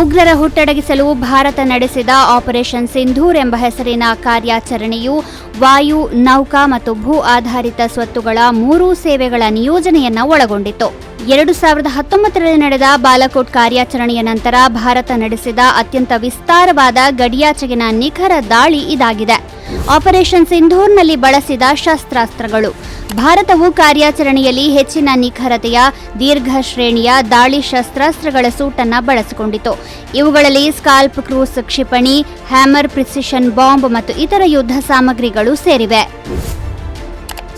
ಉಗ್ರರ ಹುಟ್ಟಡಗಿಸಲು ಭಾರತ ನಡೆಸಿದ ಆಪರೇಷನ್ ಸಿಂಧೂರ್ ಎಂಬ ಹೆಸರಿನ ಕಾರ್ಯಾಚರಣೆಯು ವಾಯು, ನೌಕಾ ಮತ್ತು ಭೂ ಆಧಾರಿತ ಸ್ವತ್ತುಗಳ ಮೂರು ಸೇವೆಗಳ ನಿಯೋಜನೆಯನ್ನು ಒಳಗೊಂಡಿತ್ತು. ಎರಡು ಸಾವಿರದ ಹತ್ತೊಂಬತ್ತರಲ್ಲಿ ನಡೆದ ಬಾಲಕೋಟ್ ಕಾರ್ಯಾಚರಣೆಯ ನಂತರ ಭಾರತ ನಡೆಸಿದ ಅತ್ಯಂತ ವಿಸ್ತಾರವಾದ ಗಡಿಯಾಚೆಗಿನ ನಿಖರ ದಾಳಿ ಇದಾಗಿದೆ. ಆಪರೇಷನ್ ಸಿಂಧೂರ್ನಲ್ಲಿ ಬಳಸಿದ ಶಸ್ತ್ರಾಸ್ತ್ರಗಳು. ಭಾರತವು ಕಾರ್ಯಾಚರಣೆಯಲ್ಲಿ ಹೆಚ್ಚಿನ ನಿಖರತೆಯ, ದೀರ್ಘ ಶ್ರೇಣಿಯ ದಾಳಿ ಶಸ್ತ್ರಾಸ್ತ್ರಗಳ ಸೂಟನ್ನು ಬಳಸಿಕೊಂಡಿತು. ಇವುಗಳಲ್ಲಿ ಸ್ಕಾಲ್ಪ್ ಕ್ರೂಸ್ ಕ್ಷಿಪಣಿ, ಹ್ಯಾಮರ್ ಪ್ರಿಸಿಷನ್ ಬಾಂಬ್ ಮತ್ತು ಇತರ ಯುದ್ಧ ಸಾಮಗ್ರಿಗಳು ಸೇರಿವೆ.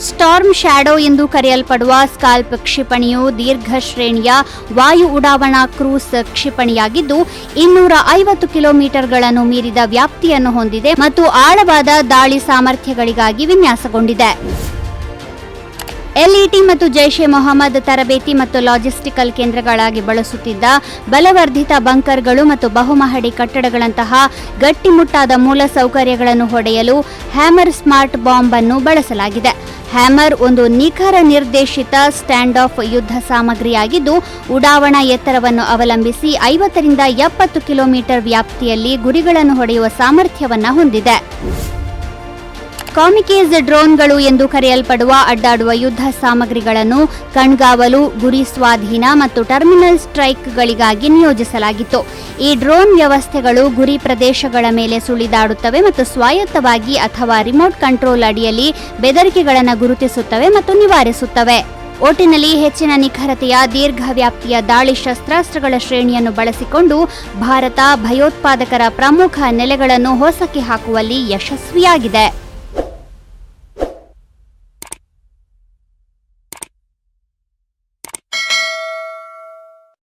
ಸ್ಟಾರ್ಮ್ ಶ್ಯಾಡೋ ಎಂದು ಕರೆಯಲ್ಪಡುವ ಸ್ಕಾಲ್ಪ್ ಕ್ಷಿಪಣಿಯು ದೀರ್ಘ ಶ್ರೇಣಿಯ ವಾಯು ಉಡಾವಣಾ ಕ್ರೂಸ್ ಕ್ಷಿಪಣಿಯಾಗಿದ್ದು, ಇನ್ನೂರ ಐವತ್ತು ಕಿಲೋಮೀಟರ್ಗಳನ್ನು ಮೀರಿದ ವ್ಯಾಪ್ತಿಯನ್ನು ಹೊಂದಿದೆ ಮತ್ತು ಆಳವಾದ ದಾಳಿ ಸಾಮರ್ಥ್ಯಗಳಿಗಾಗಿ ವಿನ್ಯಾಸಗೊಂಡಿದೆ. ಎಲ್ಇಟಿ ಮತ್ತು ಜೈಷ್ ಎ ಮೊಹಮ್ಮದ್ ತರಬೇತಿ ಮತ್ತು ಲಾಜಿಸ್ಟಿಕಲ್ ಕೇಂದ್ರಗಳಾಗಿ ಬಳಸುತ್ತಿದ್ದ ಬಲವರ್ಧಿತ ಬಂಕರ್ಗಳು ಮತ್ತು ಬಹುಮಹಡಿ ಕಟ್ಟಡಗಳಂತಹ ಗಟ್ಟಿಮುಟ್ಟಾದ ಮೂಲಸೌಕರ್ಯಗಳನ್ನು ಹೊಡೆಯಲು ಹ್ಯಾಮರ್ ಸ್ಮಾರ್ಟ್ ಬಾಂಬ್ ಅನ್ನು ಬಳಸಲಾಗಿದೆ. ಹ್ಯಾಮರ್ ಒಂದು ನಿಖರ ನಿರ್ದೇಶಿತ ಸ್ಟ್ಯಾಂಡ್ ಆಫ್ ಯುದ್ಧ ಸಾಮಗ್ರಿಯಾಗಿದ್ದು, ಉಡಾವಣಾ ಎತ್ತರವನ್ನು ಅವಲಂಬಿಸಿ ಐವತ್ತರಿಂದ ಎಪ್ಪತ್ತು ಕಿಲೋಮೀಟರ್ ವ್ಯಾಪ್ತಿಯಲ್ಲಿ ಗುರಿಗಳನ್ನು ಹೊಡೆಯುವ ಸಾಮರ್ಥ್ಯವನ್ನು ಹೊಂದಿದೆ. ಕಾಮಿಕೇಸ್ ಡ್ರೋನ್ಗಳು ಎಂದು ಕರೆಯಲ್ಪಡುವ ಅಡ್ಡಾಡುವ ಯುದ್ಧ ಸಾಮಗ್ರಿಗಳನ್ನು ಕಣ್ಗಾವಲು, ಗುರಿ ಸ್ವಾಧೀನ ಮತ್ತು ಟರ್ಮಿನಲ್ ಸ್ಟ್ರೈಕ್ಗಳಿಗಾಗಿ ನಿಯೋಜಿಸಲಾಗಿತ್ತು. ಈ ಡ್ರೋನ್ ವ್ಯವಸ್ಥೆಗಳು ಗುರಿ ಪ್ರದೇಶಗಳ ಮೇಲೆ ಸುಳಿದಾಡುತ್ತವೆ ಮತ್ತು ಸ್ವಾಯತ್ತವಾಗಿ ಅಥವಾ ರಿಮೋಟ್ ಕಂಟ್ರೋಲ್ ಅಡಿಯಲ್ಲಿ ಬೆದರಿಕೆಗಳನ್ನು ಗುರುತಿಸುತ್ತವೆ ಮತ್ತು ನಿವಾರಿಸುತ್ತವೆ. ಒಟ್ಟಿನಲ್ಲಿ ಹೆಚ್ಚಿನ ನಿಖರತೆಯ ದೀರ್ಘ ವ್ಯಾಪ್ತಿಯ ದಾಳಿ ಶಸ್ತ್ರಾಸ್ತ್ರಗಳ ಶ್ರೇಣಿಯನ್ನು ಬಳಸಿಕೊಂಡು ಭಾರತ ಭಯೋತ್ಪಾದಕರ ಪ್ರಮುಖ ನೆಲೆಗಳನ್ನು ಹೊಸಕಿ ಹಾಕುವಲ್ಲಿ ಯಶಸ್ವಿಯಾಗಿದೆ.